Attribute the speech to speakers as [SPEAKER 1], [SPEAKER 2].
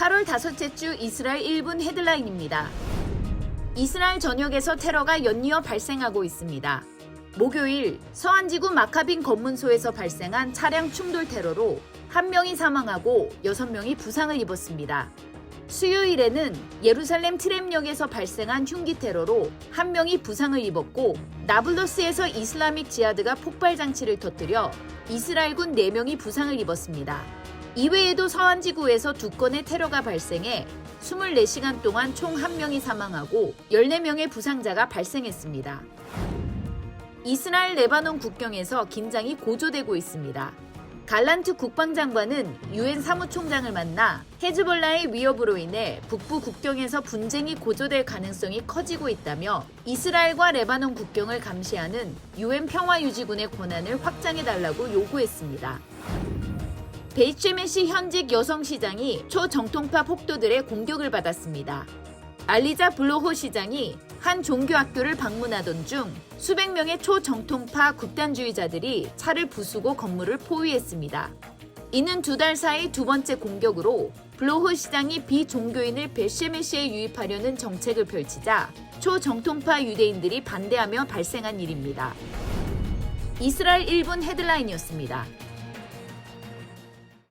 [SPEAKER 1] 8월 다섯째 주 이스라엘 1분 헤드라인입니다. 이스라엘 전역에서 테러가 연이어 발생하고 있습니다. 목요일 서안지구 마카빈 검문소에서 발생한 차량 충돌 테러로 한 명이 사망하고 여섯 명이 부상을 입었습니다. 수요일에는 예루살렘 트램역에서 발생한 흉기 테러로 한 명이 부상을 입었고 나블러스에서 이슬라믹 지하드가 폭발 장치를 터뜨려 이스라엘군 4명이 부상을 입었습니다. 이외에도 서안지구에서 두 건의 테러가 발생해 24시간 동안 총 1명이 사망하고 14명의 부상자가 발생했습니다. 이스라엘 레바논 국경에서 긴장이 고조되고 있습니다. 갈란트 국방장관은 유엔 사무총장을 만나 헤즈볼라의 위협으로 인해 북부 국경에서 분쟁이 고조될 가능성이 커지고 있다며 이스라엘과 레바논 국경을 감시하는 유엔 평화유지군의 권한을 확장해 달라고 요구했습니다. 베이츠메시 현직 여성 시장이 초정통파 폭도들의 공격을 받았습니다. 알리자 블로호 시장이 한 종교학교를 방문하던 중 수백 명의 초정통파 극단주의자들이 차를 부수고 건물을 포위했습니다. 이는 두 달 사이 두 번째 공격으로 블로호 시장이 비종교인을 베쉐메시에 유입하려는 정책을 펼치자 초정통파 유대인들이 반대하며 발생한 일입니다. 이스라엘 1분 헤드라인이었습니다.